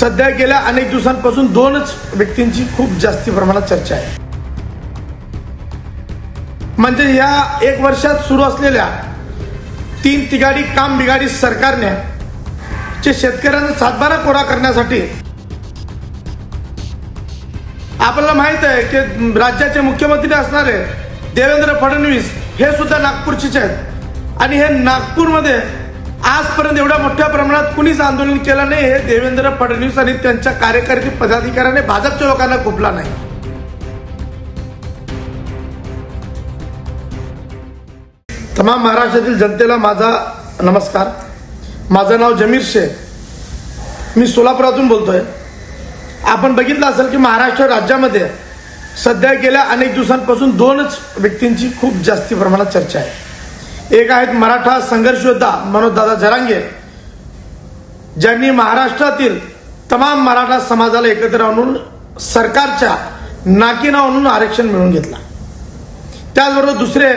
सध्या गेल्या अनेक दिवसांपासून दोनच व्यक्तींची खूप जास्ती प्रमाणात चर्चा आहे. म्हणजे या एक वर्षात सुरू असलेल्या तीन तिगाडी काम बिगाडी सरकारने जे शेतकऱ्यांचा सातबारा कोरा करण्यासाठी आपल्याला माहीत आहे की राज्याचे मुख्यमंत्री असणारे देवेंद्र फडणवीस हे सुद्धा नागपूरचेच आहेत. आणि हे नागपूरमध्ये आजपर्यंत एवढ्या मोठ्या प्रमाणात कुणीच आंदोलन केलं नाही हे देवेंद्र फडणवीस आणि त्यांच्या कार्यकारी पदाधिकाऱ्याने भाजपच्या लोकांना खुपला नाही. तमाम महाराष्ट्रातील जनतेला माझा नमस्कार. माझं नाव जमीर शेख. मी सोलापुरातून बोलतोय. आपण बघितलं असेल की महाराष्ट्र राज्यामध्ये सध्या गेल्या अनेक दिवसांपासून दोनच व्यक्तींची खूप जास्ती प्रमाणात चर्चा आहे. एक आहेत मराठा संघर्ष योद्धा मनोजदादा झरांगे ज्यांनी महाराष्ट्रातील तमाम मराठा समाजाला एकत्र आणून सरकारच्या नाकीना आणून आरक्षण मिळवून घेतला. त्याचबरोबर दुसरे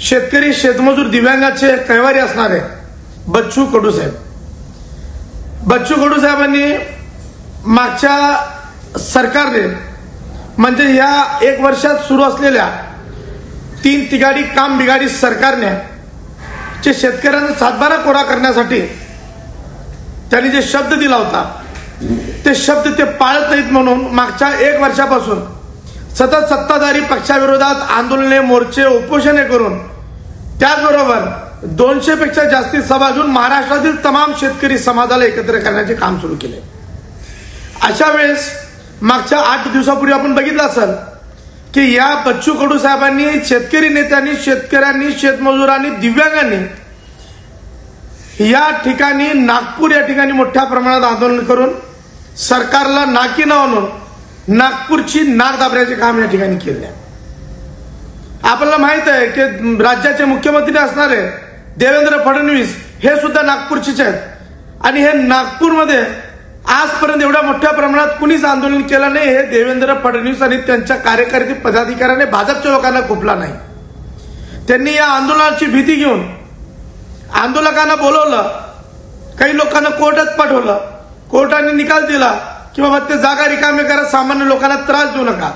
शेतकरी शेतमजूर दिव्यांगाचे कैवारी असणारे बच्चू कडू साहेब. बच्चू कडू साहेबांनी मागच्या सरकारने म्हणजे या एक वर्षात सुरू असलेल्या तीन तिघाडी काम बिघाडी सरकारने जे शेतकऱ्यांचा सातबारा कोरा करण्यासाठी त्यांनी जे शब्द दिला होता ते शब्द ते पाळत नाहीत म्हणून मागच्या एक वर्षापासून सतत सत्ताधारी पक्षाविरोधात आंदोलने मोर्चे उपोषणे करून त्याचबरोबर दोनशे पेक्षा जास्ती सभा घेऊन महाराष्ट्रातील तमाम शेतकरी समाजाला एकत्र करण्याचे काम सुरू केले. अशा वेळेस मागच्या आठ दिवसापूर्वी आपण बघितलं असेल की या बच्चू कडू साहेबांनी शेतकरी नेत्यांनी शेतकऱ्यांनी शेतमजुरांनी दिव्यांगांनी या ठिकाणी नागपूर या ठिकाणी मोठ्या प्रमाणात आंदोलन करून सरकारला नाकी न आणून नागपूरची नाक दाबण्याचे काम या ठिकाणी केले. आपल्याला माहीत आहे की राज्याचे मुख्यमंत्री असणारे देवेंद्र फडणवीस हे सुद्धा नागपूरचेच आहेत. आणि हे नागपूरमध्ये आजपर्यंत एवढ्या मोठ्या प्रमाणात कुणीच आंदोलन केलं नाही. हे देवेंद्र फडणवीस आणि त्यांच्या कार्यकारी पदाधिकाऱ्याने भाजपच्या लोकांना खुपला नाही. त्यांनी या आंदोलनाची भीती घेऊन आंदोलकांना बोलवलं काही लोकांना कोर्टात पाठवलं कोर्टाने निकाल दिला की बाबा ते जागा रिकामे करा सामान्य लोकांना त्रास देऊ नका.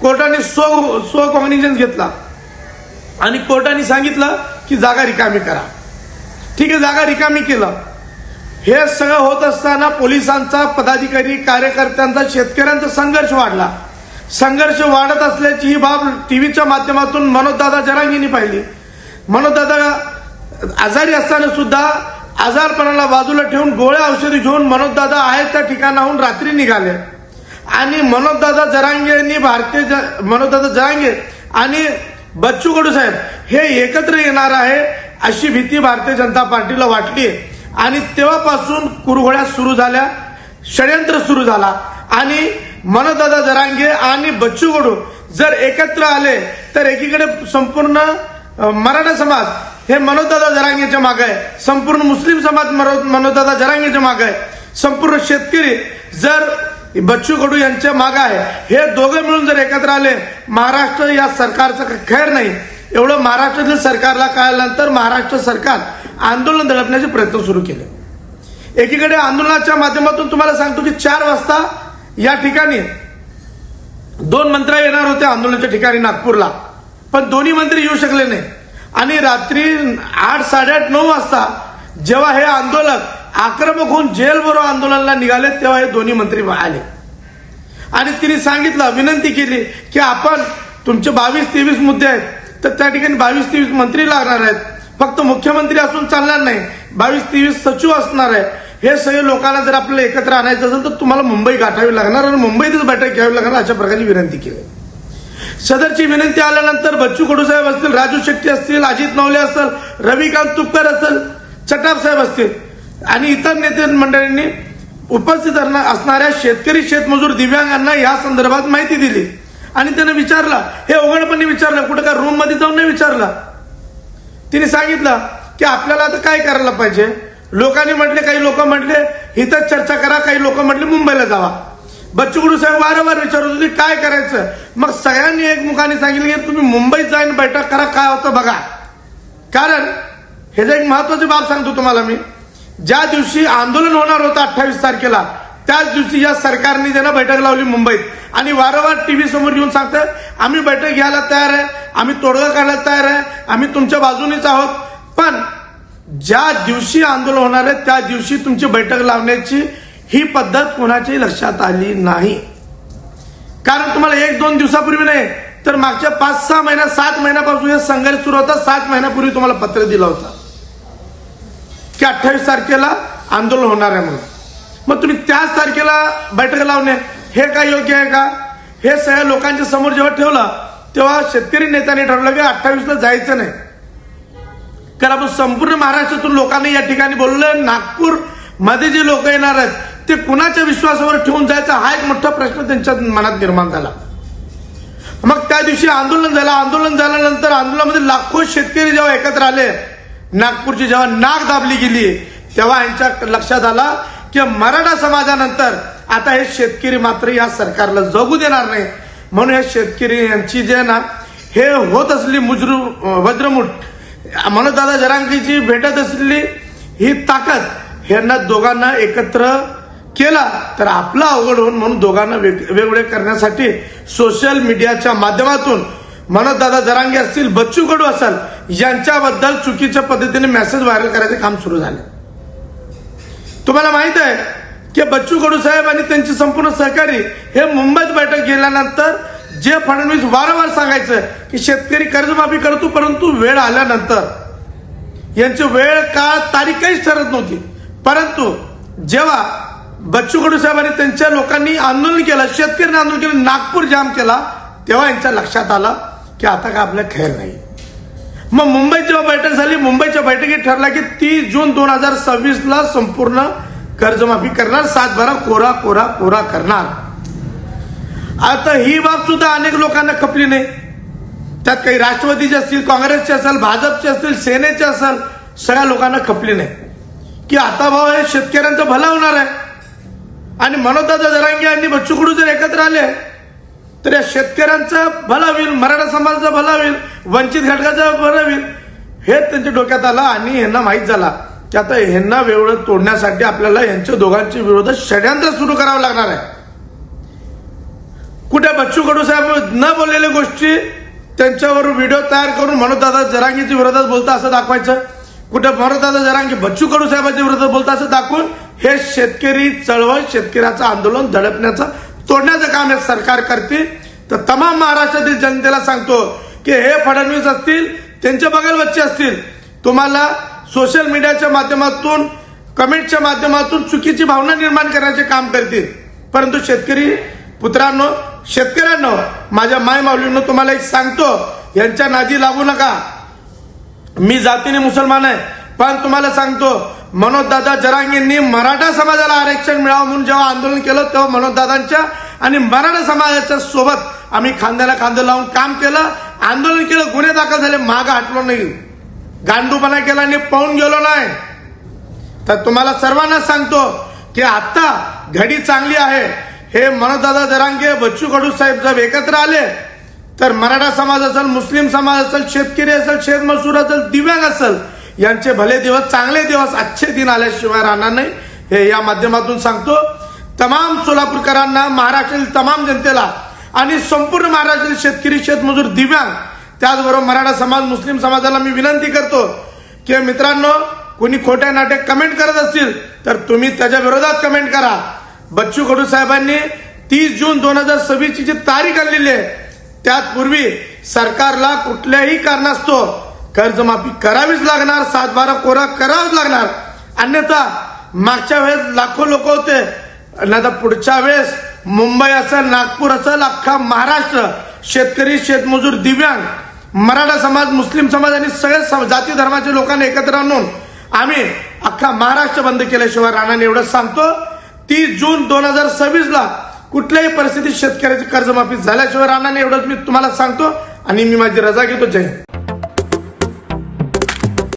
कोर्टाने सो सो कॉग्निजन्स घेतला आणि कोर्टाने सांगितलं की जागा रिकामी करा. ठीक आहे जागा रिकामी केलं. हे सगळं होत असताना पोलिसांचा पदाधिकारी कार्यकर्त्यांचा शेतकऱ्यांचा संघर्ष वाढला. संघर्ष वाढत असल्याची ही बाब टीव्हीच्या माध्यमातून मनोजदादा जरांगींनी पाहिली. मनोजदादा आजारी असताना सुद्धा आजारपणाला बाजूला ठेवून गोळ्या औषधी घेऊन मनोजदादा आहेत त्या ठिकाणाहून रात्री निघाले. आणि मनोजदादा जरांगे यांनी भारतीय ज- मनोजदादा जरांगे आणि बच्चू कडू साहेब हे एकत्र येणार आहे अशी भीती भारतीय जनता पार्टीला वाटली आणि तेव्हापासून कुरघोड्या सुरू झाल्या षडयंत्र सुरू झाला. आणि मनोदादा जरांगे आणि बच्चू कडू जर एकत्र आले तर एकीकडे संपूर्ण मराठा समाज हे मनोदादा जरांगेच्या मागे आहे. संपूर्ण मुस्लिम समाज मनो- मनोदादा जरांगेच्या मागे आहे. संपूर्ण शेतकरी जर बच्चू कडू यांच्या मागे आहे हे दोघं मिळून जर एकत्र आले महाराष्ट्र या सरकारचं खैर नाही. एवढं महाराष्ट्रातील सरकारला कळल्यानंतर महाराष्ट्र सरकार आंदोलन दडपण्याचे प्रयत्न सुरू केले. एकीकडे आंदोलनाच्या माध्यमातून तुम्हाला सांगतो की चार वाजता या ठिकाणी दोन मंत्र्या येणार होते आंदोलनाच्या ठिकाणी नागपूरला. पण दोन्ही मंत्री येऊ शकले नाही. आणि रात्री आठ साडेआठ नऊ वाजता जेव्हा हे आंदोलक आक्रमक होऊन जेलबरोबर आंदोलनाला निघाले तेव्हा हे दोन्ही मंत्री आले. आणि तिने सांगितलं विनंती केली की आपण तुमचे बावीस तेवीस मुद्दे आहेत तर त्या ठिकाणी बावीस तेवीस मंत्री लागणार आहेत. फक्त मुख्यमंत्री असून चालणार नाही. बावीस तेवीस सचिव असणार आहे. हे सगळे लोकांना जर आपल्याला एकत्र आणायचं असेल तर तुम्हाला मुंबई गाठावी लागणार आणि मुंबईतच बैठक घ्यावी लागणार अशा प्रकारची विनंती केली. सदरची विनंती आल्यानंतर बच्चू कडू साहेब असतील राजू शेट्टी असतील अजित नवले असेल रविकांत तुपकर असेल चटाप साहेब असतील आणि इतर नेते मंडळींनी उपस्थित असणाऱ्या शेतकरी शेतमजूर दिव्यांगांना या संदर्भात माहिती दिली. आणि त्यानं विचारलं हे उघडपणे विचारलं कुठं का रूममध्ये जाऊन नाही विचारलं? तिने सांगितलं की आपल्याला आता काय करायला पाहिजे? लोकांनी म्हटले काही लोक म्हटले इथंच चर्चा करा काही लोक म्हटले मुंबईला जावा. बच्चू कडू साहेब वारंवार विचारत होते काय करायचं? मग सगळ्यांनी एकमुखाने सांगितलं की तुम्ही मुंबईत जाईन बैठक करा काय होतं बघा. कारण हे जे एक महत्वाची बाब सांगतो तुम्हाला मी. ज्या दिवशी आंदोलन होणार होतं अठ्ठावीस तारखेला त्याच दिवशी या सरकारने त्यांना बैठक लावली मुंबईत आणि वारंवार टीव्ही समोर येऊन सांगतं आम्ही बैठक घ्यायला तयार आहे आम्ही तोडगा काढायला तयार आहे आम्ही तुमच्या बाजूनेच आहोत. पण ज्या दिवशी आंदोलन होणार आहे त्या दिवशी तुमची बैठक लावण्याची ही पद्धत कोणाची लक्षात आली नाही. कारण तुम्हाला एक दोन दिवसापूर्वी नाही तर मागच्या पाच सहा महिन्या सात महिन्यापासून हे संघर्ष सुरू होता सात महिन्यापूर्वी तुम्हाला पत्र दिलं होतं. की अठ्ठावीस तारखेला आंदोलन होणार आहे म्हणून. मग तुम्ही त्याच तारखेला बैठक लावणे हे काय योग्य आहे का? हे सगळ्या लोकांच्या समोर जेव्हा ठेवलं तेव्हा शेतकरी नेत्याने ठरवलं की अठ्ठावीसला जायचं नाही. कारण आपण संपूर्ण महाराष्ट्रातून लोकांनी या ठिकाणी बोललं नागपूरमध्ये जे लोक येणार आहेत ते कुणाच्या विश्वासावर ठेवून जायचा हा एक मोठा प्रश्न त्यांच्या मनात निर्माण झाला. मग त्या दिवशी आंदोलन झालं आंदोलन झाल्यानंतर आंदोलनामध्ये लाखो शेतकरी जेव्हा एकत्र आले नागपूरची जेव्हा नाक दाबली गेली तेव्हा यांच्या लक्षात आला की मराठा समाजानंतर आता हे शेतकरी मात्र या सरकारला जगू देणार नाही. म्हणून हे शेतकरी यांची जे ना हे होत असली मुजरू वज्रमुठ म्हणून दादा जरांगीची भेटत असलेली ही ताकद यांना दोघांना एकत्र केला तर आपला अवघड होऊन म्हणून दोघांना वेग- वेगवेगळे करण्यासाठी सोशल मीडियाच्या माध्यमातून म्हणत दादा जरांगे असतील बच्चू कडू असाल यांच्याबद्दल चुकीच्या पद्धतीने मेसेज व्हायरल करायचे काम सुरू झाले. तुम्हाला माहीत आहे की बच्चू कडू साहेब आणि त्यांचे संपूर्ण सहकारी हे मुंबईत बैठक गेल्यानंतर जे फडणवीस वारंवार सांगायचं की शेतकरी कर्जमाफी करतो परंतु वेळ आल्यानंतर. यांची वेळ काळ तारीख काहीच ठरत नव्हती. परंतु जेव्हा बच्चू कडू साहेब आणि त्यांच्या लोकांनी आंदोलन केलं शेतकऱ्यांनी आंदोलन केलं नागपूर जाम केला तेव्हा यांच्या लक्षात आलं की आता काय आपल्या खेळ नाही. मग मुंबईत जेव्हा बैठक झाली मुंबईच्या बैठकीत ठरला की तीस जून दोन हजार सव्वीसला संपूर्ण कर्जमाफी करणार सातभरा कोरा कोरा कोरा करणार. आता ही बाब सुद्धा अनेक लोकांना खपली नाही. त्यात काही राष्ट्रवादीचे असतील काँग्रेसचे असेल भाजपचे असतील सेनेचे असेल सगळ्या लोकांना खपली नाही. की आता भाऊ हे शेतकऱ्यांचं भला होणार आहे. आणि मनोदादा जरांगे आणि बच्चूकडू जर एकत्र आले तर या शेतकऱ्यांचं भला होईल मराठा समाजाचं भला होईल वंचित घटकाचं भला होईल हे त्यांच्या डोक्यात आलं आणि यांना माहीत झाला. की आता ह्यांना वेळ तोडण्यासाठी आपल्याला यांच्या दोघांच्या विरोधात षड्यंत्र सुरू करावं लागणार आहे. कुठे बच्चू कडू साहेब न बोललेल्या गोष्टी त्यांच्यावर व्हिडिओ तयार करून मनोजदादा जरांगीच्या विरोधात बोलता असं दाखवायचं? कुठे मनोजदादा जरांगी बच्चू कडू साहेबांच्या विरोधात बोलता असं दाखवून हे शेतकरी चळवळ शेतकऱ्याचं आंदोलन दडपण्याचं तोडण्याचं काम हे सरकार करते तर तमाम महाराष्ट्रातील जनतेला सांगतो की हे फडणवीस असतील त्यांचे बगल बच्चे असतील. तुम्हाला सोशल मीडियाच्या माध्यमातून कमेंटच्या माध्यमातून चुकीची भावना निर्माण करण्याचे काम करतील. परंतु शेतकरी पुत्रांनो शेतकऱ्यांनो माझ्या माय माऊलींनो तुम्हाला एक सांगतो यांच्या नादी लागू नका. मी जातीने मुसलमान आहे पण तुम्हाला सांगतो मनोजदादा जरांगेंनी मराठा समाजाला आरक्षण मिळावं म्हणून जेव्हा आंदोलन केलं तेव्हा मनोजदादांच्या आणि मराठा समाजाच्या सोबत आम्ही खांद्याला खांदं लावून काम केलं. आंदोलन केलं गुन्हे दाखल झाले मागं हटलो नाही. गांडूपणा केला आणि पळून गेलो नाही. तर तुम्हाला सर्वांना सांगतो की आता घडी चांगली आहे. हे मनोदादा जरांगे बच्चू कडू साहेब जर एकत्र आले तर मराठा समाज असेल मुस्लिम समाज असेल शेतकरी असेल शेतमजूर असेल दिव्यांग असेल यांचे भले दिवस चांगले दिवस अच्छे दिन आल्याशिवाय राहणार नाही. हे या माध्यमातून सांगतो. तमाम सोलापूरकरांना महाराष्ट्रातील तमाम जनतेला आणि संपूर्ण महाराष्ट्रातील शेतकरी शेतमजूर दिव्यांग त्याचबरोबर मराठा समाज मुस्लिम समाजाला मी विनंती करतो की मित्रांनो कोणी खोट्या नाट्या कमेंट करत असतील तर तुम्ही त्याच्या विरोधात कमेंट करा. बच्चू कडू साहेबांनी तीस जून दोन हजार सव्वीसची जी तारीख आणलेली आहे त्यापूर्वी सरकारला कुठल्याही कारणास्तव कर्जमाफी करावीच लागणार सात बारा कोरा करावाच लागणार. अन्यथा मागच्या वेळेस लाखो लोक होते आणि पुढच्या वेळेस मुंबई असेल नागपूर असेल अख्खा महाराष्ट्र शेतकरी शेतमजूर दिव्यांग मराठा समाज मुस्लिम समाज आणि सगळे जाती धर्माच्या लोकांना एकत्र आणून आम्ही अख्खा महाराष्ट्र बंद केल्याशिवाय राणाने एवढं सांगतो तीस जून दोन हजार सव्वीस ला कुठल्याही परिस्थितीत शेतकऱ्याची कर्जमाफी झाल्याशिवाय राणाने एवढंच मी तुम्हाला सांगतो आणि मी माझी रजा घेतो जय हिंद.